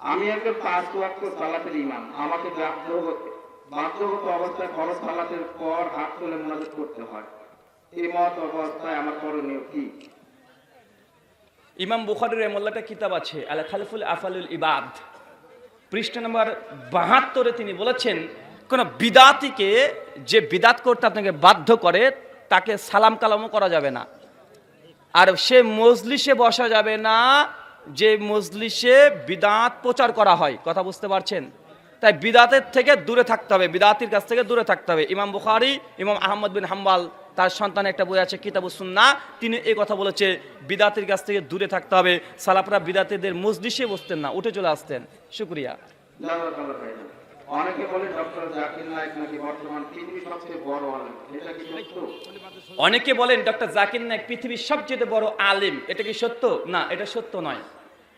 আমি একজন পাঁচ ওয়াক্ত সালাতের ইমাম। আমাকে বাধ্য বাধ্যগত অবস্থায় খরচ সালাতের পর হাত তুলে মোনাজাত করতে হয়। এই মত অবস্থায় আমার করণীয় কি? ইমাম বুখারির একটা কিতাব আছে, আল খালিফুল আফালুল ইবাদ। পৃষ্ঠা নম্বর বাহাত্তরে তিনি বলেছেন, কোন বিদাতিকে যে বিদাত করতে আপনাকে বাধ্য করে, তাকে সালাম কালামও করা যাবে না। আর সে মজলিসে বসা যাবে না যে মজলিসে বিদাত প্রচার করা হয়, কথা বুঝতে পারছেন? তাই বিদাতের থেকে দূরে থাকতে হবে, বিদাতির কাছ থেকে দূরে থাকতে হবে। ইমাম বুখারি, ইমাম আহমদ বিন হাম্বাল, তার সন্তান একটা বই আছে কিতাবু সুন্না, তিনি এই কথা বলেছে, বিদাতির কাছ থেকে দূরে থাকতে হবে। সালাপরা বিদাতিদের মজলিসে বসতেন না, উঠে চলে আসতেন। শুক্রিয়া। অনেকে বলে ডক্টর জাকির নায়ক নাকি বর্তমান পৃথিবীর সবচেয়ে বড় আলেম। এটা কি সত্য? অনেকে বলেন ডক্টর জাকির নায়ক পৃথিবীর সবচেয়ে বড় আলেম। এটা কি সত্য? না এটা সত্য নয়।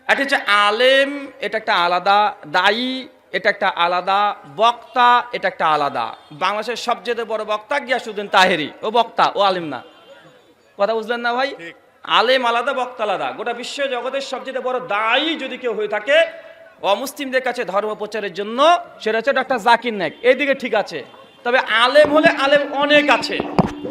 এটা হচ্ছে আলেম এটা একটা আলাদা দায়ী এটা একটা আলাদা বক্তা এটা একটা আলাদা। বাংলাদেশের সবচেয়ে বড় বক্তা গিয়াসুদ্দিন তাহেরি। ও বক্তা ও আলেম না। কথা বুঝলেন না ভাই? আলেম আলাদা বক্তা আলাদা। গোটা বিশ্ব জগতের সবচেয়ে বড় দায়ী যদি কেউ হয়ে থাকে অমুসলিমদের কাছে ধর্ম প্রচারের জন্য, সেটা হচ্ছে ডক্টর জাকির নায়ক। এইদিকে ঠিক আছে। তবে আলেম হলে আলেম অনেক আছে।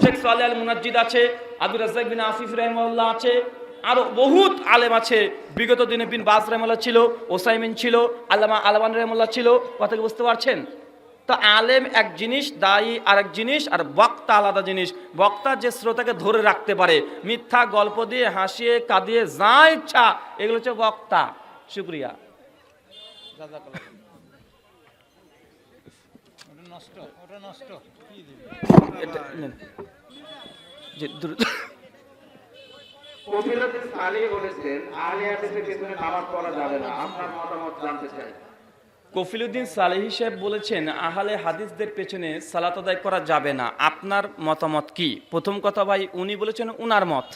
শেখ সালে আল মুনাজ্জিদ আছে আব্দুল রাজ্জাক বিন আফিফ রহমাল্লাহ আছে, আরও বহুত আলেম আছে। বিগত দিনে বিন বাস রহমাল্লাহ ছিল, ওসাইমিন ছিল, আল্লামা আলমান রহমাল্লাহ ছিল। কথা বুঝতে পারছেন? তো আলেম এক জিনিস, দায়ী আর এক জিনিস, আর বক্তা আলাদা জিনিস। বক্তা যে শ্রোতাকে ধরে রাখতে পারে, মিথ্যা গল্প দিয়ে, হাসিয়ে, কাঁদিয়ে, যা ইচ্ছা, এগুলো হচ্ছে বক্তা। শুক্রিয়া। ওটা নষ্ট ওটা নষ্ট। কি দিবে? এটা দ্রুত। কবিরুদ্দিন সালেহ বলেছেন আহলে হাদিসের পেছনে নামাজ পড়া যাবে না। আপনার মতামত জানতে চাই। কফিলুদ্দিন সালেহি সাহেব বলেছেন আহলে হাদিসদের পেছনে সালাত আদায় করা যাবে না। আপনার মতামত কি? প্রথম কথা ভাই উনি বলেছেন উনার মত।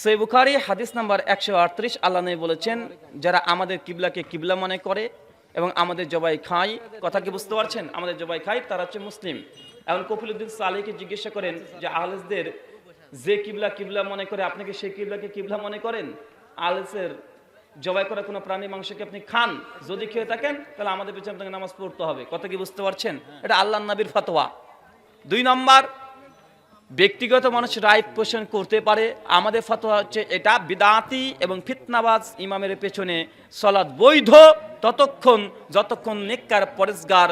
সে বুখারি, হাদিস নাম্বার একশো আটত্রিশ, আল্লাহ বলেছেন, যারা আমাদের কিবলাকে কিবলা মনে করে এবং আমাদের জবাই খাই, কথা কি বুঝতে পারছেন? আমাদের জবাই খাই, তারা হচ্ছে মুসলিম। এখন কফিলুদ্দিন সালেহকে জিজ্ঞাসা করেন যে, আহলেসদের যে কিবলা কিবলা মনে করে, আপনি কি সেই কিবলাকে কিবলা মনে করেন? আহলেসের জবাই করা কোনো প্রাণী মাংসকে আপনি খান? যদি খেয়ে থাকেন, তাহলে আমাদের পিছনে আপনাকে নামাজ পড়তে হবে। কথা কি বুঝতে পারছেন? এটা আল্লাহ নবীর ফতোয়া। দুই নম্বর ব্যক্তিগত মানুষ রায় পোষণ করতে পারে। আমাদের ফতোয়া হচ্ছে এটা, বিদাতি এবং ফিতনাবাজ ইমামের পেছনে সলাদ বৈধ, ততক্ষণ, যতক্ষণ নেককার পরেশগার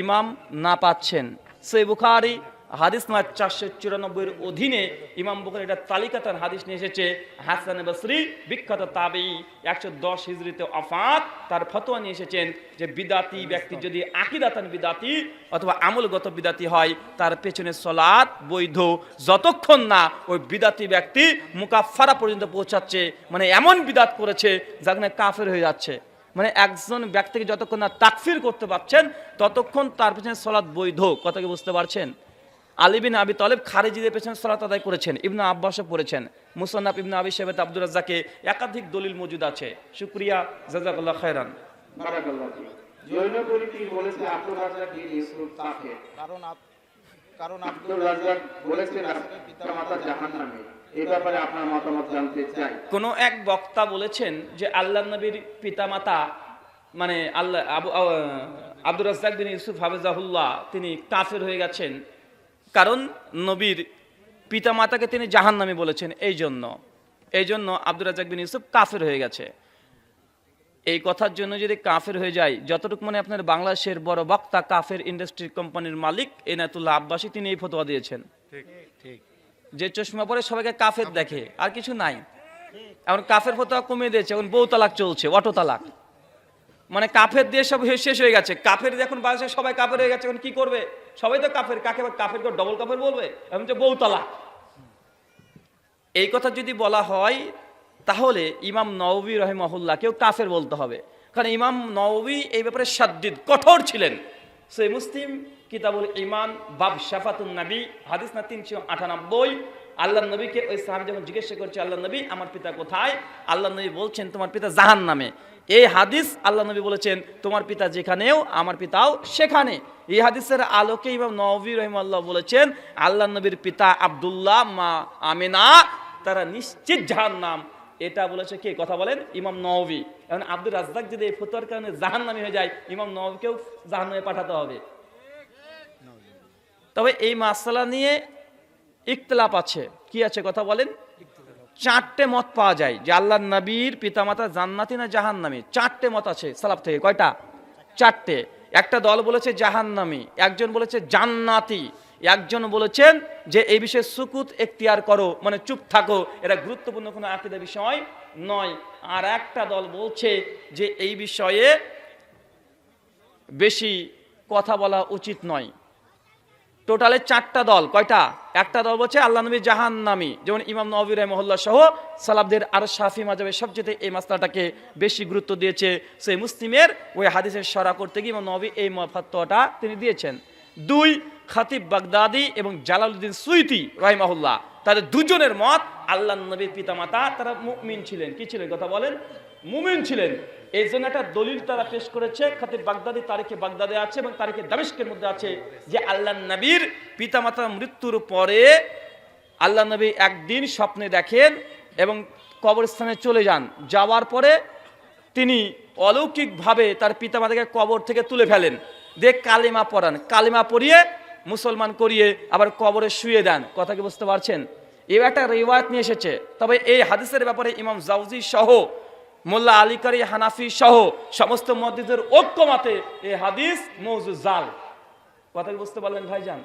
ইমাম না পাচ্ছেন। সে বুখারি হাদিস নয় চারশো চুরানব্বইয়ের অধীনে ইমাম বুখারি এটা তালিকা তার হাদিস নিয়ে এসেছে, হাসান বসরি, বিখ্যাত তাবেই একশো দশ হিজড়িতে অফাত তার ফতোয়া নিয়ে এসেছেন যে বিদাতি ব্যক্তি যদি আকিদাতান বিদাতি অথবা আমলগত বিদাতি হয়, তার পেছনে সলাৎ বৈধ, যতক্ষণ না ওই বিদাতি ব্যক্তি মুকাফারা পর্যন্ত পৌঁছাচ্ছে মানে এমন বিদাত করেছে যেখানে কাফের হয়ে যাচ্ছে। মানে একজন ব্যক্তিকে যতক্ষণ না তাকফির করতে পারছেন, ততক্ষণ তার পেছনে সলাৎ বৈধ, কথা কি বুঝতে পারছেন? আলী বিন আবি তলেব খারিজিদের পেছনে সলাৎ আদায় করেছেন ইবনা আব্বাসও পড়েছেন। মুসান্নাফ ইবনা আবি সাহেব আব্দুর রাজ্জাকে একাধিক দলিল মজুদ আছে। শুক্রিয়া জাজাকাল্লাহ খায়রান। বারাকাল্লাহ ফিক। জৈন পরিটি বলেছে আব্দুল রাজ্জাক বিন ইউসুফ কাফের কারণ কারণ আব্দুল রাজ্জাক বলেছেন পিতা জাহান্নামে। ব্যাপারে আপনার মতামত জানতে চাই। কোনো এক বক্তা বলেছেন যে আল্লাহ নবীর পিতামাতা মানে আল্লাহ আবু আব্দুর রাজ্জাক বিন ইউসুফ হাফেজাহুল্লাহ তিনি কাফের হয়ে গেছেন। কারণ নবীর পিতামাতাকে তিনি জাহান্নামী বলেছেন এই জন্য এই জন্য আব্দুর রাজ্জাক বিন ইউসুফ কাফের হয়ে গেছে। এই কথার জন্য যদি কাফের হয়ে যায় যতটুকু মানে আপনার বাংলাদেশের বড় বক্তা কাফের ইন্ডাস্ট্রি কোম্পানির মালিক এনাতুল্লাহ আব্বাসী তিনি এই ফতোয়া দিয়েছেন। যে চশমা পরে সবাইকে কাফের দেখে আর কিছু নাই। এখন কাফের ফতোয়া কমিয়ে দিয়েছে এখন বউ তালাক চলছে অটো তালাক। মানে কাফের দিয়ে সব শেষ হয়ে গেছে। কাফের এখন বাংলাদেশে সবাই কাফের হয়ে গেছে এখন কি করবে? সবাই তো কাফের, কাকে কাফের করে ডবল কাফের বলবে? এখন যে বৌতলা এই কথা যদি বলা হয়, তাহলে ইমাম নওবী কেউ কাফের বলতে হবে। কারণ ইমাম নবী এই ব্যাপারে সাদ্দিদ কঠোর ছিলেন। সে মুসলিম কিতাবুল ইমান বাব শাফাতুন নাবি, হাদিস না তিনশো আটানব্বই। আল্লাহ নবীকে ওই সাহাবি যখন জিজ্ঞাসা করছে, আল্লাহ নবী, আমার পিতা কোথায়? আল্লাহ নবী বলছেন, তোমার পিতা জাহান নামে এই হাদিস আল্লাহ নবী বলেছেন, তোমার পিতা যেখানেও, আমার পিতাও সেখানে। এই হাদিসের আলোকে ইমাম নবী রহিমাল্লাহ বলেছেন, আল্লাহ নবীর পিতা আব্দুল্লাহ, মা আমিনা, তারা নিশ্চিত জাহান নাম এটা বলেছে কে? কথা বলেন, ইমাম নওয়াবী। এখন আব্দুর রাজ্জাক যদি এই ফতোয়ার কারণে জাহান জাহান্নামী হয়ে যায়, ইমাম নওয়াবীকেও জাহান্নামে পাঠাতে হবে। তবে এই মাসালা নিয়ে ইখতলাফ আছে। কি আছে কথা বলেন? চারটে মত পাওয়া যায় যে আল্লাহ নবীর পিতামাতা জান্নাতি না জাহান্নামী? চারটে মত আছে সালাফ থেকে। কয়টা? চারটে। একটা দল বলেছে জাহান্নামী, একজন বলেছে জান্নাতি, একজন বলেছেন যে এই বিষয়ে সুকুত এখতিয়ার করো মানে চুপ থাকো, এটা গুরুত্বপূর্ণ কোনো আকিদা বিষয় নয়। আর একটা দল বলছে যে এই বিষয়ে বেশি কথা বলা উচিত নয়। টোটালে চারটা দল, কয়টা? একটা দল বলছে আল্লাহ নবী জাহান নামি যেমন ইমাম নবীর মহল্লা সহ সালাবদের আর শাফি মাজাবের সবচেয়ে এই মাসলাটাকে বেশি গুরুত্ব দিয়েছে সেই মুসলিমের, ওই হাদিসের সরা করতে গিয়ে ইমাম নবী এই ফতোয়াটা তিনি দিয়েছেন। দুই, খাতিব বাগদাদি এবং জালালউদ্দিন সুইতি রাহিমাহুল্লাহ, তাদের দুজনের মত আল্লাহ নবীর পিতামাতা, তারা মুমিন ছিলেন। কি ছিলেন? কথা বলেন। মুমিন ছিলেন। এই জন্য একটা দলিল তারা পেশ করেছে খাতিব বাগদাদি তারিখে বাগদাদে আছে এবং তারিখে দামেস্কের মধ্যে আছে যে আল্লাহ নবীর পিতামাতার মৃত্যুর পরে আল্লাহ নবী একদিন স্বপ্নে দেখেন এবং কবরস্থানে চলে যান। যাওয়ার পরে তিনি অলৌকিকভাবে তার পিতামাতাকে কবর থেকে তুলে ফেলেন। দিয়ে কালিমা পড়ান। কালিমা পড়িয়ে মুসলমান করিয়ে আবার কবরে শুয়ে দেন। কথা কি বুঝতে পারছেন? এ একটা রেওয়ায়ত নিয়ে এসেছে। তবে এই হাদিসের ব্যাপারে ইমাম জাউজি সহ মোল্লা আলিকারি হানাফি সহ সমস্ত মসজিদের ঐক্যমতে এই হাদিস মৌজু জাল। কথা বুঝতে পারলেন ভাইজান?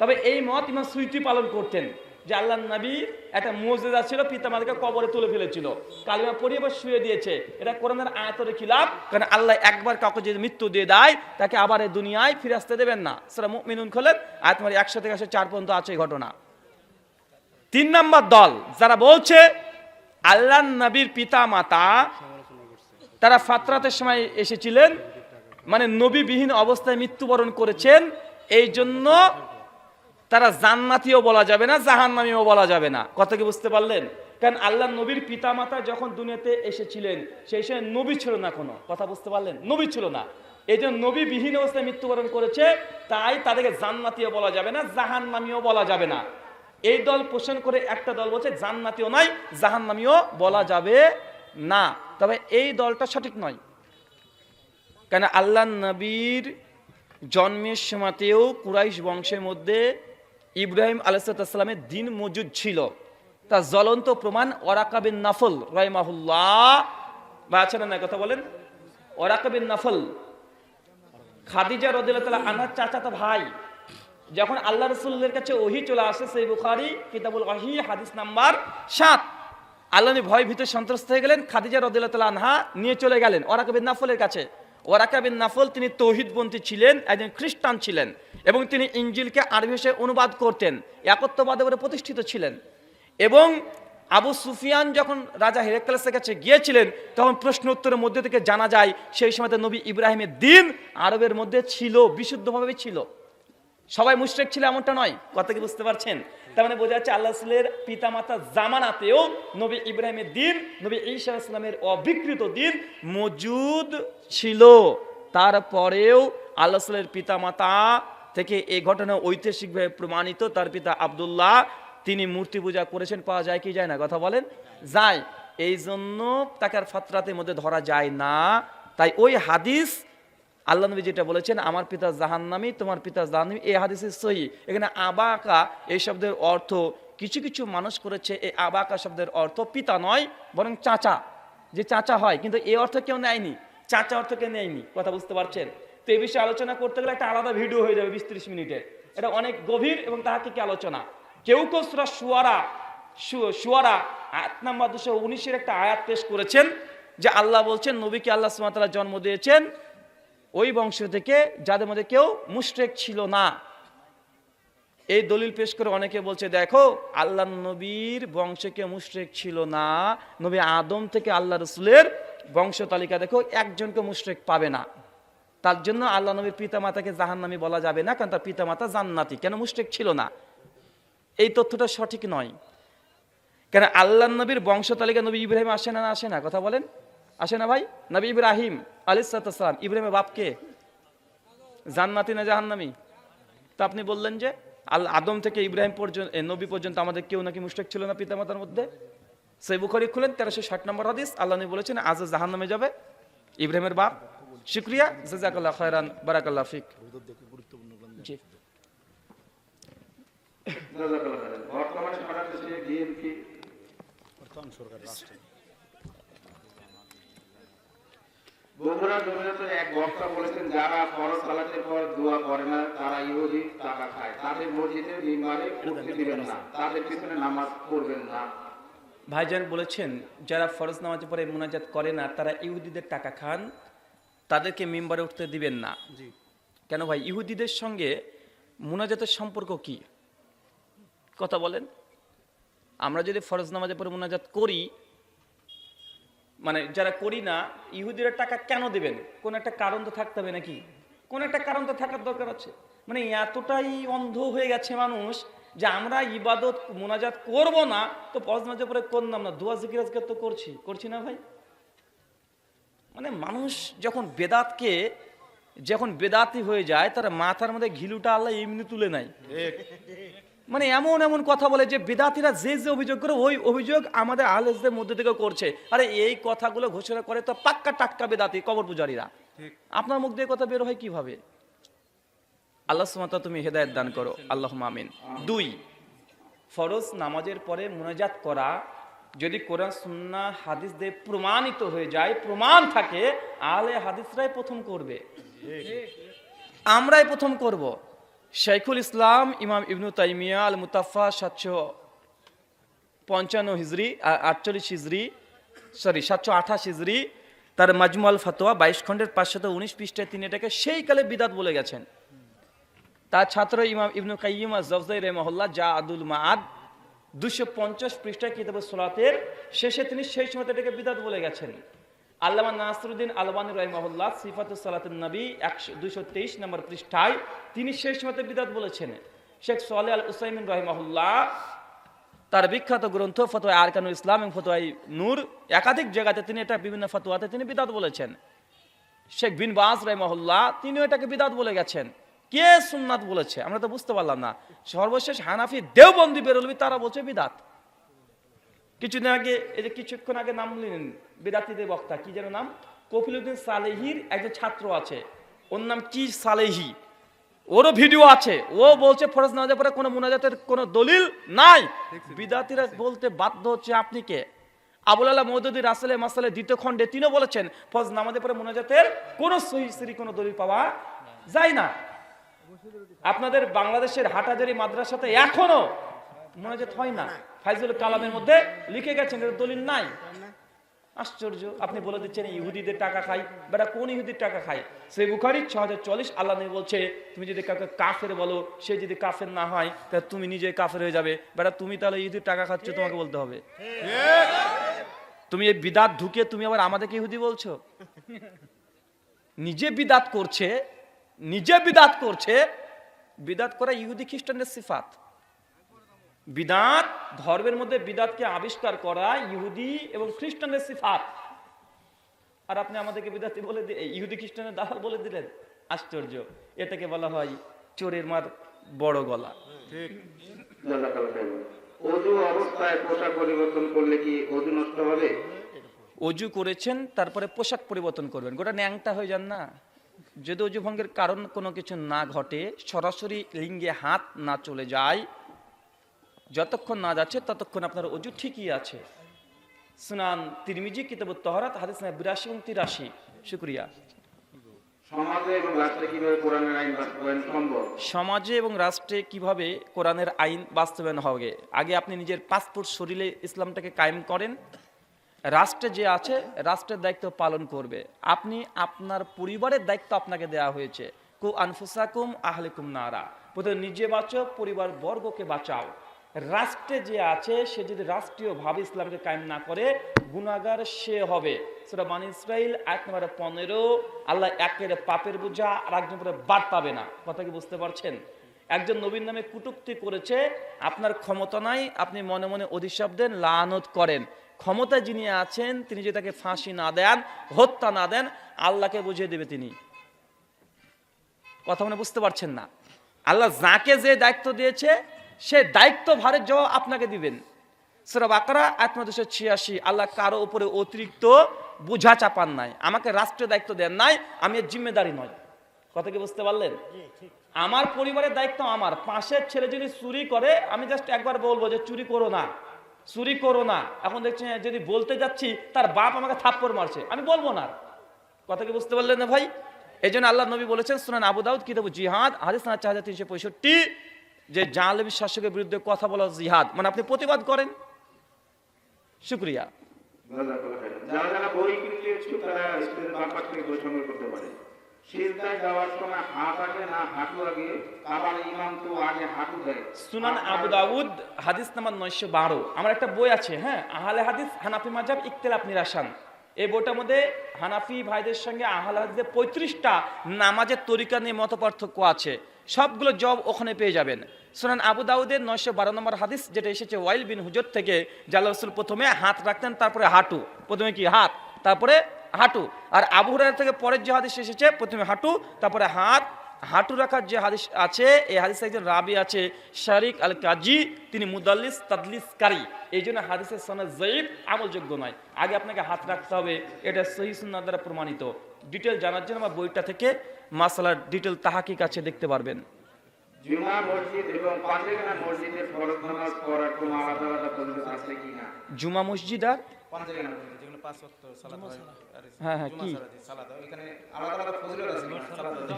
তবে এই মত ইমাম সুইটি পালন করতেন যে আল্লাহ নবী একটা মসজিদা ছিল, পিতা পিতামাতাকে কবরে তুলে ফেলেছিল। কালিমা পড়িয়ে এবার শুয়ে দিয়েছে। এটা কোরআনের আয়াতের খিলাফ। কারণ আল্লাহ একবার কাউকে যদি মৃত্যু দিয়ে দেয়, তাকে আবার এই দুনিয়ায় ফিরে আসতে দেবেন না। সেটা মিনুন খোলেন, আয়াত মানে একশো থেকে একশো চার পর্যন্ত আছে ঘটনা। তিন নম্বর দল, যারা বলছে আল্লাহ নবীর পিতা মাতা তারা ফাতরাতের সময় এসেছিলেন মানে নবীবিহীন অবস্থায় মৃত্যুবরণ করেছেন, এই জন্য তারা জান্নাতিও বলা যাবে না, জাহান্নামীও বলা যাবে না। কথা কি বুঝতে পারলেন? কারণ আল্লাহ নবীর পিতামাতা যখন দুনিয়াতে এসেছিলেন, সেই সময় নবী ছিল না কোনো। কথা বুঝতে পারলেন? নবী ছিল না। এই জন্য নবীবিহীন অবস্থায় মৃত্যুবরণ করেছে, তাই তাদেরকে জান্নাতিও বলা যাবে না, জাহান্নামীও বলা যাবে না। এই দল পোষণ করে একটা দল বলছে, জান্নাতিও নয়, জাহান্নামীও বলা যাবে না। তবে এই দলটা সঠিক নয়। কেন আল্লাহ নবীর জন্মের সময়তেও কুরাইশ বংশের মধ্যে ইব্রাহিম আলাইসালামের দিন মজুদ ছিল। তার জ্বলন্ত প্রমাণ ওরাকাবিন নাফল, রহমাহুল্লাহ। বা আছে না কথা বলেন? ওরাকাবিন নাফল, খাদিজা রদিল্লা আনার চাচাতো ভাই। যখন আল্লাহ রসুল্লের কাছে ওহি চলে আসে, সেই বুখারি কিতাবুল ওহি, হাদিস নাম্বার সাত। আল্লাহ ভয় ভিতরে সন্ত্রস্ত হয়ে গেলেন, খাদিজা রদিল্লা আনহা নিয়ে চলে গেলেন ওরাকাবিন নাফলের কাছে। ওরাকাবিন নাফল তিনি তৌহিদপন্থী ছিলেন, একজন খ্রিস্টান ছিলেন এবং তিনি ইঞ্জিলকে আরবি ভাষায় অনুবাদ করতেন, একত্ববাদে করে প্রতিষ্ঠিত ছিলেন। এবং আবু সুফিয়ান যখন রাজা হেরেকালেসের কাছে গিয়েছিলেন, তখন প্রশ্ন উত্তরের মধ্যে থেকে জানা যায়, সেই সময়তে নবী ইব্রাহিমের দিন আরবের মধ্যে ছিল বিশুদ্ধভাবে ছিল। সবাই মুশরেক ছিল এমনটা নয়। কথা কি বুঝতে পারছেন? তার মানে বোঝা যাচ্ছে আল্লাহ রসুলের পিতামাতা জামানাতেও নবী ইব্রাহিমের দিন, নবী ঈসা ইসলামের অবিকৃত দিন মজুদ ছিল। তারপরেও আল্লাহ রসুলের পিতামাতা থেকে এই ঘটনা ঐতিহাসিকভাবে প্রমাণিত। তার পিতা আবদুল্লাহ, তিনি মূর্তি পূজা করেছেন, পাওয়া যায় কি যায় না? কথা বলেন? যায়। এই জন্য তাকে আর ফাতরাতের মধ্যে ধরা যায় না। তাই ওই হাদিস আল্লাহ নবী যেটা বলেছেন, আমার পিতা জাহান্নামি, তোমার পিতা জাহান্নামি। এই হাদিসের সহি। এখানে আবাকা এই শব্দের অর্থ, কিছু কিছু মানুষ করেছে, এই আবাকা শব্দের অর্থ পিতা নয়, বরং চাচা। যে চাচা হয়, কিন্তু এই অর্থ কেউ নেয়নি। চাচা অর্থ কেউ নেয়নি, কথা বুঝতে পারছেন? তো এই বিষয়ে আলোচনা করতে গেলে একটা আলাদা ভিডিও হয়ে যাবে বিশ ত্রিশ মিনিটের এটা অনেক গভীর এবং তাহাকে কি আলোচনা? কেউ কেউ সুরা সুয়ারা সুয়ারা, আয়াত নাম্বার দুশো উনিশের একটা আয়াত পেশ করেছেন, যে আল্লাহ বলছেন, নবীকে আল্লাহ সুমাতালা জন্ম দিয়েছেন ওই বংশ থেকে যাদের মধ্যে কেউ মুশরেক ছিল না। এই দলিল পেশ করে অনেকে বলছে, দেখো, আল্লাহ নবীর বংশে কেউ মুশরেক ছিল না। নবী আদম থেকে আল্লাহ রসুলের বংশ তালিকা দেখো একজনকে মুশরেক পাবে না। তার জন্য আল্লাহ নবীর পিতামাতাকে জাহান্নামী বলা যাবে না, কারণ তার পিতামাতা জান্নাতি। কেন মুশরেক ছিল না? এই তথ্যটা সঠিক নয়। কেন আল্লাহ নবীর বংশ তালিকা নবী ইব্রাহিম আসে না আসে না? কথা বলেন। আসে না ভাই? নবী ইব্রাহিম আলিসালাম ইব্রাহিমের বাপকে জান্নাতি না জাহান্নামি? তা আপনি বললেন যে আল আদম থেকে ইব্রাহিম পর্যন্ত নবী পর্যন্ত আমাদের কেউ নাকি মুশরিক ছিল না পিতামাতার মধ্যে? সেই বুখারি খুলেন তেরোশো ষাট নম্বর হাদিস আল্লাহ নবী বলেছেন আজ জাহান নামে যাবে ইব্রাহিমের বাপ। শুক্রিয়া জাজাকাল্লাহ খয়রান বারাকাল্লাহ ফিক। জি। বর্তমান সরকার রাষ্ট্রে। বগুড়া জমিয়তের এক বক্তা বলেছেন যারা ফরজ সালাতের পর দোয়া করে না তারা ইহুদি টাকা খায়। তাদের মসজিদে মিম্বারে উঠতে দিবেন না তাদের পিছনে নামাজ পড়বেন না। ভাইজান বলেছেন যারা ফরজ নামাজের পরে মোনাজাত করে না তারা ইহুদিদের টাকা খান তাদেরকে মেম্বারে উঠতে দিবেন না। কেন ভাই ইহুদিদের সঙ্গে মোনাজাতের সম্পর্ক কি? কথা বলেন। আমরা যদি ফরজ নামাজের পরে মোনাজাত করি মানে যারা করি না, ইহুদিরা টাকা কেন দেবেন? কোন একটা কারণ তো থাকতে হবে নাকি? কোন একটা কারণ তো থাকার দরকার আছে। মানে এতটাই অন্ধ হয়ে গেছে মানুষ যে আমরা ইবাদত, মোনাজাত করব না। তো নামাজের পরে করলাম না। দোয়া, জিকির আজকাল তো করছি। করছি না ভাই? মানে মানুষ যখন বেদাতকে, যখন বেদাতি হয়ে যায়, তার মাথার মধ্যে ঘিলুটা আল্লাহ এমনি তুলে নেয়। মানে এমন এমন কথা বলে যে বেদাতিরা যে যে অভিযোগ করে ওই অভিযোগ আমাদের আলেসদের মধ্যে থেকে করছে। আরে এই কথাগুলো ঘোষণা করে তো পাক্কা টাটকা বেদাতি কবর পূজারীরা। আপনার মুখ দিয়ে কথা বের হয় কীভাবে? আল্লাহ সুমাতা তুমি হেদায়ত দান করো। আল্লাহ মামিন দুই ফরজ নামাজের পরে মোনাজাত করা। যদি কোরআন সুন্না হাদিস দিয়ে প্রমাণিত হয়ে যায় প্রমাণ থাকে আলে হাদিসরাই প্রথম করবে। আমরাই প্রথম করব। শেখুল ইসলাম, ইমাম ইবনু তাইমিয়া আল মুতাফা সাতশো পঞ্চান্ন হিজড়ি আটচল্লিশ হিজড়ি সরি, সাতশো আঠাশ হিজড়ি তার মাজমুয়াল ফাতোয়া, বাইশ খণ্ডের পাঁচশত উনিশ পৃষ্ঠায় তিনি এটাকে সেই কালে বিদাত বলে গেছেন। তার ছাত্র ইমাম ইবনু কাইয়িম জফজাই রেমহল্লা যা আদুল মাআদ, দুশো পঞ্চাশ পৃষ্ঠায় কিতাব সোলাতের শেষে তিনি সেই সময় এটাকে বিদাত বলে গেছেন। আল্লামা নাসরুদ্দিন আলবানী রহিমহল্লা সিফাতুল সালাতুন নবী একশো দুশো তেইশ নম্বর পৃষ্ঠায় তিনি শেষ মতে বিদাত বলেছেন। শেখ সোয়ালে আল উসাইমিন রহিমহল্লা তার বিখ্যাত গ্রন্থ ফতোয়া আরকানুল ইসলাম এবং ফতোয়াই নূর একাধিক জায়গাতে তিনি এটা বিভিন্ন ফতোয়াতে তিনি বিদাত বলেছেন। শেখ বিন বাস রহমহল্লা তিনিও এটাকে বিদাত বলে গেছেন। কে সুন্নাত বলেছে? আমরা তো বুঝতে পারলাম না। সর্বশেষ হানাফি দেওবন্দি বেরোলবি, তারা বলছে বিদাত। কিছুদিন আগে এই যে কিছুক্ষণ আগে নাম নিলেন বেদাতিদের বক্তা কি যেন নাম? কফিলুদ্দিন সালেহির একজন ছাত্র আছে ওর নাম কি সালেহি? ওরও ভিডিও আছে ও বলছে ফরজ নামাজের পরে কোনো মুনাজাতের কোনো দলিল নাই। বিদাতিরা বলতে বাধ্য হচ্ছে আপনি কে? আবুল আল্লাহ মৌদুদি রাসেলে মাসালে দ্বিতীয় খণ্ডে তিনিও বলেছেন ফরজ নামাজের পরে মোনাজাতের কোনো সহি সহি কোনো দলিল পাওয়া যায় না। আপনাদের বাংলাদেশের হাটাজারি মাদ্রাসাতে এখনও মোনাজাত হয় না। ফাইজুল কালামের মধ্যে লিখে গেছেন দলিল নাই। আশ্চর্য, আপনি বলে দিচ্ছেন, ইহুদিদের টাকা খাই। বেটা, কোন ইহুদির টাকা খায়? সেই বুখারি ছ হাজার চল্লিশ। আল্লাহ বলছে, তুমি যদি কাউকে কাফের বলো, সে যদি কাফের না হয় তাহলে তুমি নিজে কাফের হয়ে যাবে। বেটা, তুমি তাহলে ইহুদির টাকা খাচ্ছ, তোমাকে বলতে হবে। তুমি এই বিদাত ঢুকে তুমি আবার আমাদেরকে ইহুদি বলছো? নিজে বিদাত করছে, নিজে বিদাত করছে, বিদাত করা ইহুদি খ্রিস্টানদের সিফাত। বিদাত ধর্মের মধ্যে বিদাতকে আবিষ্কার করা ইহুদি এবং খ্রিস্টানের সিফাত। আর আপনি আমাদেরকে বিদাতি বলে ইহুদি খ্রিস্টানের দালাল বলে দিলেন? আশ্চর্য। এটাকে বলা হয় চোরের মার বড় গলা। অজু অবস্থায় পোশাক পরিবর্তন করলে কি অজু নষ্ট হবে? অজু করেছেন তারপরে পোশাক পরিবর্তন করবেন। গোটা ন্যাংটা হয়ে যান না। যদি অজু ভঙ্গের কারণ কোনো কিছু না ঘটে সরাসরি লিঙ্গে হাত না চলে যায় যতক্ষণ না যাচ্ছে ততক্ষণ আপনার অজু ঠিকই আছে। সুনান তিরমিজি কিতাব তহরাত হাদিস না বিরাশি এবং তিরাশি। শুক্রিয়া। সমাজে এবং রাষ্ট্রে কীভাবে কোরআনের আইন বাস্তবায়ন হবে? আগে আপনি নিজের পাসপোর্ট শরীরে ইসলামটাকে কায়েম করেন। রাষ্ট্রে যে আছে রাষ্ট্রের দায়িত্ব পালন করবে। আপনি আপনার পরিবারের দায়িত্ব আপনাকে দেওয়া হয়েছে। কু আনফুসাকুম আহলিকুম নারা। প্রথমে নিজে বাঁচো পরিবার বর্গকে বাঁচাও। রাষ্ট্রে যে আছে, সে যদি রাষ্ট্রীয়ভাবে ইসলামকে কায়েম না করে গুণাগার সে হবে। সেটা মান ইসরাইল এক নম্বরে পনেরো, আল্লাহ একের পাপের বোঝা আর একজন করে বাদ পাবে না। কথা কি বুঝতে পারছেন? একজন নবীন নামে কুটুক্তি করেছে, আপনার ক্ষমতা নাই, আপনি মনে মনে অধিশাপ দেন, লানত করেন। ক্ষমতা যিনি আছেন, তিনি যদি তাকে ফাঁসি না দেন, হত্যা না দেন, আল্লাহকে বুঝিয়ে দেবে তিনি। কথা মনে বুঝতে পারছেন না? আল্লাহ যাকে যে দায়িত্ব দিয়েছে সে দায়িত্ব ভারের জবাব আপনাকে দিবেন। সুরা বাকারা আত্মা দুশো ছিয়াশি আল্লাহ কারও উপরে অতিরিক্ত বোঝা চাপান নাই। আমাকে রাষ্ট্রীয় দায়িত্ব দেন নাই আমি এর জিম্মেদারি নয়। কথা কি বুঝতে পারলেন? আমার পরিবারের দায়িত্ব আমার। পাশের ছেলে যদি চুরি করে আমি জাস্ট একবার বলব যে চুরি করো না চুরি করো না। এখন দেখছি যদি বলতে যাচ্ছি তার বাপ আমাকে থাপ্পড় মারছে। আমি বলব না। কথা কি বুঝতে পারলেন না ভাই? এই জন্য আল্লাহ নবী বলেছেন সুনান আবু দাউদ কিতাবু জিহাদ হাদিস তিনশো পঁয়ষট্টি যে জালেবি শাসকের বিরুদ্ধে কথা বলা জিহাদ। মানে আপনি প্রতিবাদ করেন? শুক্রিয়া। সুনান আবু দাউদ হাদিস নাম্বার নয়শো বারো। আমার একটা বই আছে হ্যাঁ? আহলে হাদিস হানাফি মাজাব ইকতেলাফ নিরাসান এই বইটার মধ্যে হানাফি ভাইদের সঙ্গে আহলে হাদিসের পঁয়ত্রিশটা নামাজের তরিকা নিয়ে মত পার্থক্য আছে। সবগুলো জব ওখানে পেয়ে যাবেন। সুনান আবু দাউদের নয়শো বারো নম্বর হাদিস, যেটা এসেছে ওয়াইল বিন হুজর থেকে জাল্লা রসুল প্রথমে হাত রাখতেন, তারপরে হাঁটু। প্রথমে কি? হাত, তারপরে হাঁটু। আর আবু হুরায়রা থেকে পরের যে হাদিস এসেছে, প্রথমে হাঁটু, তারপরে হাত। হাঁটু রাখার যে হাদিস আছে, এই হাদিস একজন রাবি আছে, শারিক আল কাজী তিনি মুদাল্লিস তাদলিসকারী। এই জন্য হাদিসের সনদ জয়ীব আমলযোগ্য নয়। আগে আপনাকে হাত রাখতে হবে, এটা সহি সুন্নাহ দ্বারা প্রমাণিত। ডিটেল জানার জন্য আমার বইটা থেকে মাসালার ডিটেল তাহাকিক আছে দেখতে পারবেন। জুমা মসজিদ এবং পাঁচেখানা মসজিদের ফরজ নামাজ পড়ার কোনো আলাদা আলাদা পদ্ধতি আছে কিনা জুমা মসজিদ আর? পাঞ্জাবি নামাজ যেগুলো পাঁচ ওয়াক্ত সালাত হয় আর হ্যাঁ, হ্যাঁ, জুমা হয়। এখানে আলাদা আলাদা ফজিলত আছে কিনা? সালাত হয়।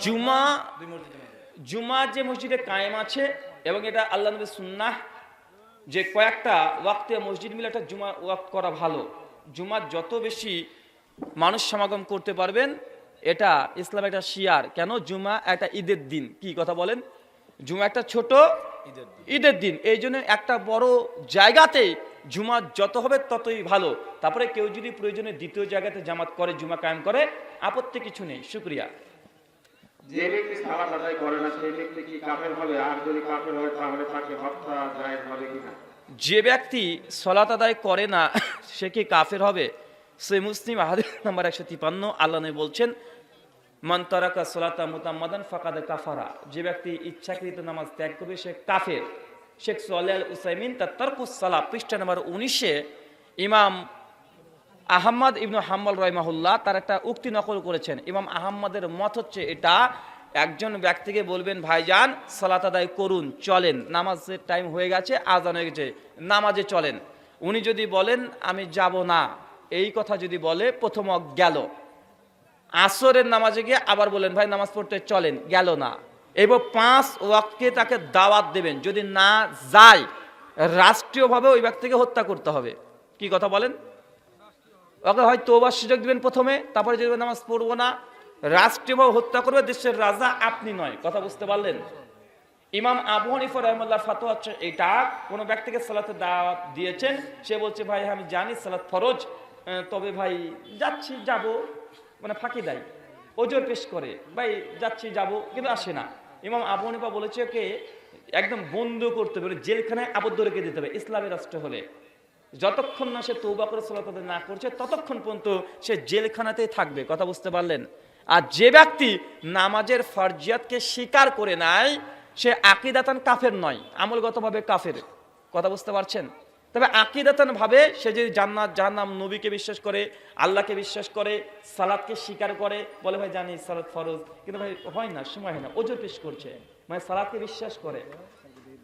জুমা যে মসজিদে কায়েম আছে এবং এটা আল্লাহ নবী সুন্নাহ যে কয়েকটা ওয়াক্তে মসজিদ মিলে একটা জুমা ওয়াক্ত করা ভালো। জুমার যত বেশি মানুষ সমাগম করতে পারবেন এটা ইসলাম একটা শিয়ার। কেন? জুমা একটা ঈদের দিন। কি কথা বলেন? জুমা একটা ছোট ঈদের দিন। ঈদের দিন। এই জন্য একটা বড় জায়গাতে জুমা যত হবে ততই ভালো। তারপরে কেউ যদি প্রয়োজনে দ্বিতীয় জায়গাতে জামাত করে জুমা কায়েম করে আপত্তি কিছু নেই। শুক্রিয়া। যে ব্যক্তি সালাত আদায় করে না সেই ব্যক্তি কি কাফের হবে? আর যদি কাফের হয় তাহলে তাকে হত্যা জায়েজ হবে কিনা? যে ব্যক্তি সলাত আদায় করে না সে কি কাফের হবে? সে মুসলিম হাদিস নাম্বার একশো তিপান্ন, আল্লাহ বলছেন, মান তারাকা সলাতা মুতাম্মাদান ফাকাদে কাফারা। যে ব্যক্তি ইচ্ছাকৃত নামাজ ত্যাগ করবে, সে কাফের। শেখ সোয়াল উসাইমিন তার তরকুস সালা পৃষ্ঠা নাম্বার উনিশে ইমাম আহম্মদ ইবনু হাম্বল রহমাহুল্লাহ তার একটা উক্তি নকল করেছেন। ইমাম আহম্মদের মত হচ্ছে এটা, একজন ব্যক্তিকে বলবেন, ভাইজান, সালাত আদায় করুন, চলেন। নামাজের টাইম হয়ে গেছে, আজান হয়ে গেছে, নামাজে চলেন। উনি যদি বলেন, আমি যাব না। এই কথা যদি বলে, প্রথম গেল। আসরের নামাজে গিয়ে আবার বলেন, ভাই, নামাজ পড়তে চলেন। গেল না। এবার পাঁচ ওয়াক্তকে তাকে দাওয়াত দেবেন। যদি না যায়, রাষ্ট্রীয়ভাবে ওই ব্যক্তিকে হত্যা করতে হবে। কি কথা বলেন? ওকে হয় তোবার সুযোগ দিবেন প্রথমে, তারপরে যদি নামাজ পড়ব না, রাষ্ট্রীয়ভাবে হত্যা করবে দেশের রাজা আপনি নয়। কথা বুঝতে পারলেন? ইমাম আবু হানিফা রহমুল্লাহ ফাতো হচ্ছে এটা। কোনো ব্যক্তিকে সালাতে দাওয়াত দিয়েছেন, সে বলছে, ভাই, আমি জানি সালাত ফরজ। তবে ভাই, যাচ্ছি, যাব। মানে ফাঁকি দেয়। ওজোর পেশ করে, ভাই, যাচ্ছি, যাব। কিন্তু আসে না। ইমাম আবু বলেছে ওকে, একদম বন্ধ করতে হবে জেলখানায় আবদ্ধ রেখে দিতে হবে, ইসলামী রাষ্ট্র হলে। যতক্ষণ না সে তৌবা করে সালাত না করছে, ততক্ষণ পর্যন্ত সে জেলখানাতেই থাকবে। কথা বুঝতে পারলেন? আর যে ব্যক্তি নামাজের ফরজিয়াতকে স্বীকার করে নাই সে আকিদাতান কাফের নয়, আমলগতভাবে কাফের। কথা বুঝতে পারছেন? তবে আকিদাতান ভাবে সে যদি জান্নাত, জাহান্নাম নবীকে বিশ্বাস করে, আল্লাহকে বিশ্বাস করে, সালাদকে স্বীকার করে, বলে, ভাই, জানি সালাদ ফরজ। কিন্তু ভাই, হয় না, সময় হয় না, ওজোর পেশ করছে। মানে সালাদকে বিশ্বাস করে।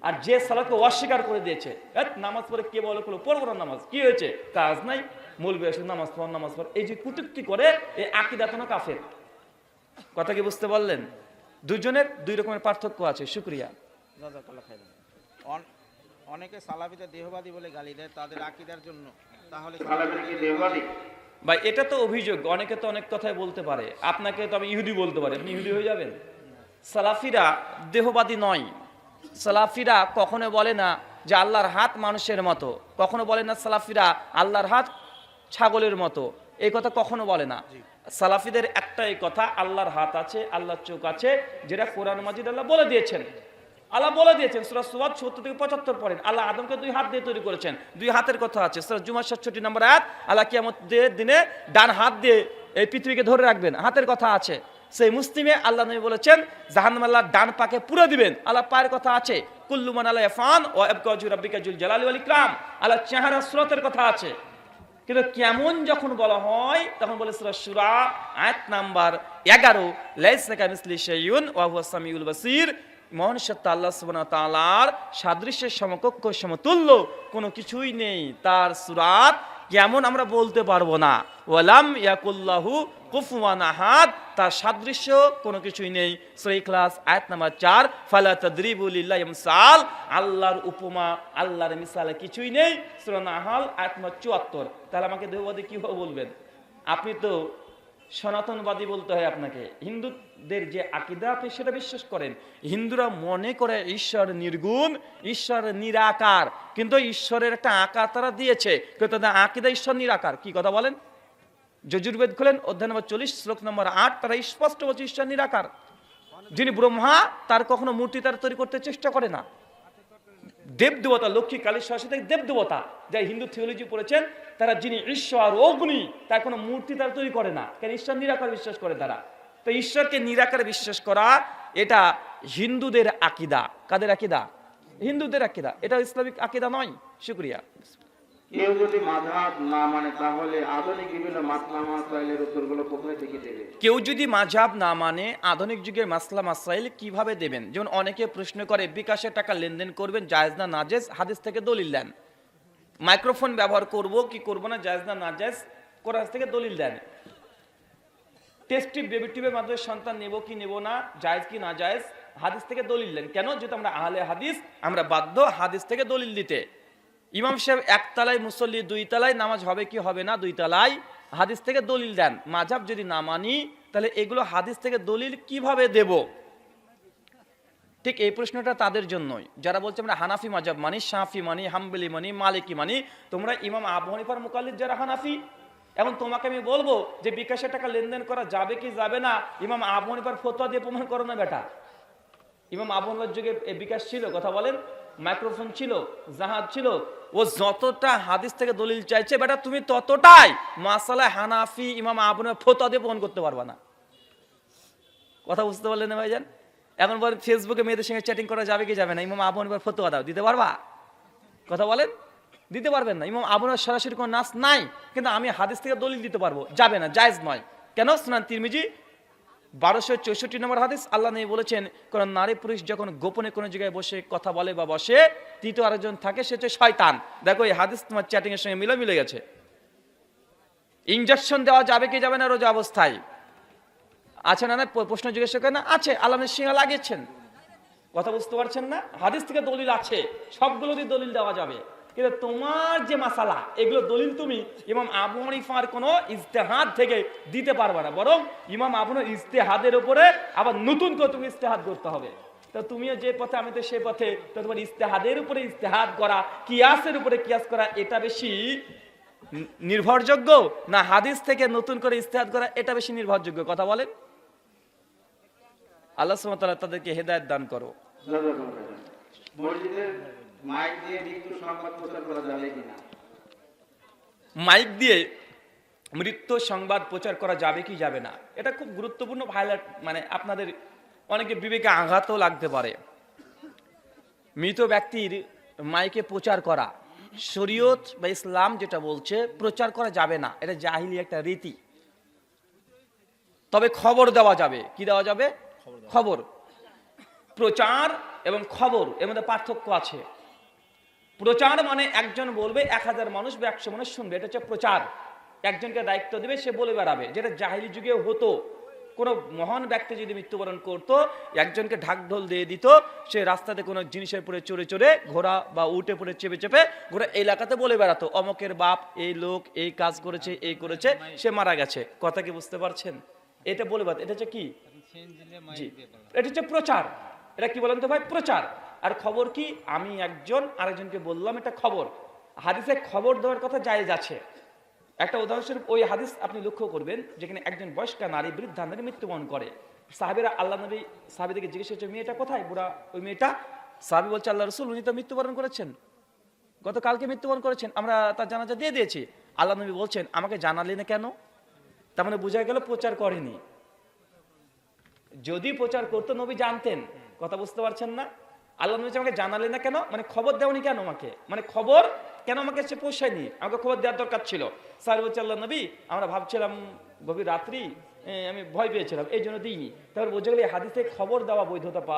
আর যে সালাদকে অস্বীকার করে দিয়েছে নামাজ পড়ে কে বলে করল? পড়ব না নামাজ। কি হয়েছে? কাজ নাই মূলবে আসলে নামাজ পড় নামাজ পড়। এই যে কুটুক্তি করে, এই আকিদাতনা কাফের। কথা কি বুঝতে পারলেন? দুজনের দুই রকমের পার্থক্য আছে, শুক্রিয়া। অনেকে সালাফিতে দেহবাদী বলে গালি দেয় তাদের আকিদার জন্য। তাহলে ভাই এটা তো অভিযোগ। অনেকে তো অনেক কথাই বলতে পারে। আপনাকে তো আমি ইহুদি বলতে পারি। আপনি ইহুদি হয়ে যাবেন? সালাফিরা দেহবাদী নয়। সালাফিরা কখনো বলে না যে আল্লাহর হাত মানুষের মতো। কখনো বলে না সালাফিরা আল্লাহর হাত ছাগলের মতো। এই কথা কখনো বলে না। সালাফিদের একটাই কথা আল্লাহর হাত আছে আল্লাহর চোখ আছে যেটা কোরআন মাজিদ আল্লাহ বলে দিয়েছেন। আল্লাহ বলে দিয়েছেন, সুরা সুয়াদ সত্তর থেকে পঁচাত্তর পড়েন। আল্লাহ আদমকে দুই হাত দিয়ে তৈরি করেছেন। দুই হাতের কথা আছে। সুরা জুমার সাতষট্টি নম্বর আয়াত, আল্লাহ কিয়ামত দিনে ডান হাত দিয়ে এই পৃথিবীকে ধরে রাখবেন। হাতের কথা আছে। সেই মুসলিমে আল্লাহ নবী বলেছেন জাহান্নাম আল্লাহ ডান পাকে পুরো দিবেন। আল্লাহ পায়ের কথা আছে কুল্লুমান আল্লাহ ফান ও এবকাজু রাব্বিকা জুল জালালি ওয়াল ইকরাম। আল্লাহ চেহারা স্রোতের কথা আছে। কিন্তু কেমন যখন বলা হয়, তখন বলে সূরা সুরা আয়াত নাম্বার 11 লাইসা কামিসলি শাইউন ওয়া হুয়া সামিউল বাসির। মহান সত্তা আল্লাহ সুবহানাহু ওয়া তাআলার সাদৃশ্যের সমকক্ষ সমতুল্য কোনো কিছুই নেই। তার সুরাত কেমন আমরা বলতে পারব না। ওয়ালাম ইয়াকুল্লাহু কুফুয়ান আহাদ, তার সাদৃশ্য কোনো কিছুই নেই। সূরা ইখলাস আয়াত নাম্বার 4 ফালা তাদরিবু লিল্লাহি আমসাল আল্লাহর উপমা, আল্লাহর মিসালে কিছুই নেই। সূরা নাহাল আয়াত নাম্বার 74 তাহলে আমাকে দেহবাদী কীভাবে বলবেন? আপনি তো সনাতনবাদী বলতে হয় আপনাকে। হিন্দুদের যে আকিদা আপনি সেটা বিশ্বাস করেন। হিন্দুরা মনে করে ঈশ্বর নির্গুণ, ঈশ্বর নিরাকার। কিন্তু ঈশ্বরের একটা আকার তারা দিয়েছে তাদের আকিদা ঈশ্বর নিরাকার। কি কথা বলেন? যজুর্বেদ খোলেন, অধ্যায় নম্বর চল্লিশ, শ্লোক নম্বর আট, তারা স্পষ্ট বলছে ঈশ্বর নিরাকার। যিনি ব্রহ্মা, তার কখনো মূর্তি তার তৈরি করতে চেষ্টা করে না। দেব দেবতা লক্ষ্মী, কালী, সরস্বতী দেব দেবতা যারা হিন্দু থিওলজি পড়েছেন, তারা যিনি ঈশ্বর, অগ্নি, তার কোনো মূর্তি তারা তৈরি করে না। কারণ ঈশ্বর নিরাকার বিশ্বাস করে তারা। তো ঈশ্বরকে নিরাকার বিশ্বাস করা এটা হিন্দুদের আকিদা। কাদের আকিদা? হিন্দুদের আকিদা। এটা ইসলামিক আকিদা নয়। শুক্রিয়া। কেউ যদি মাঝহাব না মানে তাহলে আধুনিক বিভিন্ন মাসলা মাসাইলের উত্তরগুলো কোথায় থেকে দেবে? কেউ যদি মাঝাব না মানে আধুনিক যুগের মাসলা মাসাইল কীভাবে দেবেন? যেমন অনেকে প্রশ্ন করে বিকাশের টাকা লেনদেন করবেন জায়েজ না নাজেজ? হাদিস থেকে দলিল দেন। মাইক্রোফোন ব্যবহার করব কি করব না জায়েজ না নাজেজ? কোরআন থেকে দলিল দেন। টেস্টি বেবি টিউবের মাধ্যমে সন্তান নেব কি নেব না, জায়েজ কি না জায়েজ, হাদিস থেকে দলিল দেন। কেন? যেহেতু আমরা আহলে হাদিস, আমরা বাধ্য হাদিস থেকে দলিল দিতে। ইমাম সাহেব এক তালায় মুসল্লি দুই তালায় নামাজ হবে কি হবে না দুই তালায় হাদিস থেকে দলিল দেন। মাঝাব যদি না মানি, তাহলে এগুলো হাদিস থেকে দলিল কীভাবে দেব? ঠিক এই প্রশ্নটা তাদের জন্যই। যারা বলছে আমরা হানাফি মাজাব মানি, শাফি মানি, হাম্বলি মানি, মালিকি মানি, তোমরা ইমাম আবু হানিফার মুকাল্লিদ যারা হানাফি এখন তোমাকে আমি বলব যে বিকাশের টাকা লেনদেন করা যাবে কি যাবে না, ইমাম আবু হানিফার ফতোয়া দিয়ে প্রমাণ করো না বেটা। ইমাম আবু যুগে বিকাশ ছিল, কথা বলেন? মাইক্রোফোন ছিল, জাহাজ ছিল। ও যতটা হাদিস থেকে দলিল চাইছে, বেটা তুমি ততটাই মাসালায় হানাফি ইমাম আবু ফতোয়া দিয়ে প্রমাণ করতে পারবা না। কথা বুঝতে পারলেন না ভাইজান? এখন বল ফেসবুকে মেয়েদের সঙ্গে চ্যাটিং করা যাবে কি যাবে না? ইমাম আবু হানিফার ফতোয়া দাও, দিতে পারবা? কথা বলেন? দিতে পারবেন না। ইমাম আবু হানিফার সরাসরি কোনো নাচ নাই, কিন্তু আমি হাদিস থেকে দলিল দিতে পারব। যাবে না, জায়েজ নয়। কেন? সুনান তিরমিজি, বারোশো চৌষট্টি নম্বর হাদিস, আল্লাহ নেই বলেছেন, কোন নারী পুরুষ যখন গোপনে কোনো জায়গায় বসে কথা বলে বা বসে, তৃতীয় আরেকজন থাকে, সে হচ্ছে শয়তান। দেখো, এই হাদিস তোমার চ্যাটিং এর সঙ্গে মিলে মিলে গেছে। ইঞ্জেকশন দেওয়া যাবে কি যাবে না, রোজা অবস্থায়? আছে না না প্রশ্ন জিজ্ঞেস করে না? আছে, আল্লাহ সিংহা লাগিয়েছেন। কথা বুঝতে পারছেন না? হাদিস থেকে দলিল আছে সবগুলো দিয়ে দলিল দেওয়া যাবে। কিন্তু তোমার যে মাসালা, এগুলো দলিল তুমি ইমাম আবু হানিফার কোনো ইজতেহাদ থেকে দিতে পারবে না। বরং ইমাম আবু ইস্তেহাদের উপরে আবার নতুন করে তুমি ইজতেহাদ করতে হবে। তো তুমিও যে পথে আমি তো সে পথে। তো তোমার ইস্তেহাদের উপরে ইজতেহাদ করা, কিয়াসের উপরে কিয়াস করা, এটা বেশি নির্ভরযোগ্য না হাদিস থেকে নতুন করে ইজতেহাদ করা, এটা বেশি নির্ভরযোগ্য? কথা বলেন। আল্লাহ সুবহানাহু তাদেরকে হেদায়েত দান করো। মসজিদের মাইক দিয়ে মৃত্যু সংবাদ প্রচার করা যাবে কিনা? মাইক দিয়ে মৃত্যু সংবাদ প্রচার করা যাবে কি যাবে না? এটা খুব গুরুত্বপূর্ণ হাইলাইট মানে আপনাদের অনেকে বিবেকে আঘাতও লাগতে পারে। মৃত ব্যক্তির মাইকে প্রচার করা শরীয়ত বা ইসলাম যেটা বলছে প্রচার করা যাবে না। এটা জাহিলি একটা রীতি। তবে খবর দেওয়া যাবে। কি দেওয়া যাবে? খবর। প্রচার এবং খবর এর মধ্যে পার্থক্য আছে। প্রচার মানে একজন বলবে এক হাজার মানুষ বা একশো মানুষ শুনবে। এটা হচ্ছে প্রচার। একজনকে দায়িত্ব দেবে সে বলে বেড়াবে। যেটা জাহিলি যুগে হতো। কোনো মহান ব্যক্তি যদি মৃত্যুবরণ করতো একজনকে ঢাকঢোল দিয়ে দিত সে রাস্তাতে কোনো জিনিসের পরে চড়ে চড়ে ঘোড়া বা উঠে পড়ে চেপে চেপে ঘোড়া এলাকাতে বলে বেড়াতো অমকের বাপ এই লোক এই কাজ করেছে এই করেছে সে মারা গেছে। কথা কি বুঝতে পারছেন? এটা বলে বেড়াতো। এটা হচ্ছে কি? জি। এটা হচ্ছে প্রচার। এটা কি বলেন তো ভাই? প্রচার। খবর কি? আমি একজন আরেকজনকে বললাম, এটা খবর। হাদিসে খবর দেওয়ার কথা জায়েজ আছে। একটা উদাহরণস্বরূপ, ওই হাদিস আপনি লক্ষ্য করবেন, যেখানে একজন বয়স্কা নারী বৃদ্ধা নারী মৃত্যুবরণ করে। সাহাবিরা আল্লাহ নবী, সাহাবিদেরকে জিজ্ঞেস করছে মেয়েটা কোথায়? বুড়া, ওই মেয়েটা সাহাবি বলছে, আল্লাহ রসুল, উনি তো মৃত্যুবরণ করেছেন। গতকালকে মৃত্যুবরণ করেছেন, আমরা তার জানাজা দিয়ে দিয়েছি। আল্লাহ নবী বলছেন, আমাকে জানালি না কেন? তার মানে বোঝা গেল প্রচার করেনি। যদি প্রচার করতো, নবী জানতেন। কথা বুঝতে পারছেন না? আল্লাহ নবী আমাকে জানালে না কেন? মানে খবর দেওনি কেন আমাকে? মানে খবর কেন আমাকে সে পোষায়নি আমাকে খবর দেওয়ার দরকার ছিল। স্যার বলছে, আল্লাহ নবী, আমরা ভাবছিলাম গভীর রাত্রি আমি ভয় পেয়েছিলাম, এই জন্য দিইনি। তারপর বোঝা গেল হাদিসে খবর দেওয়া বৈধতা পাওয়া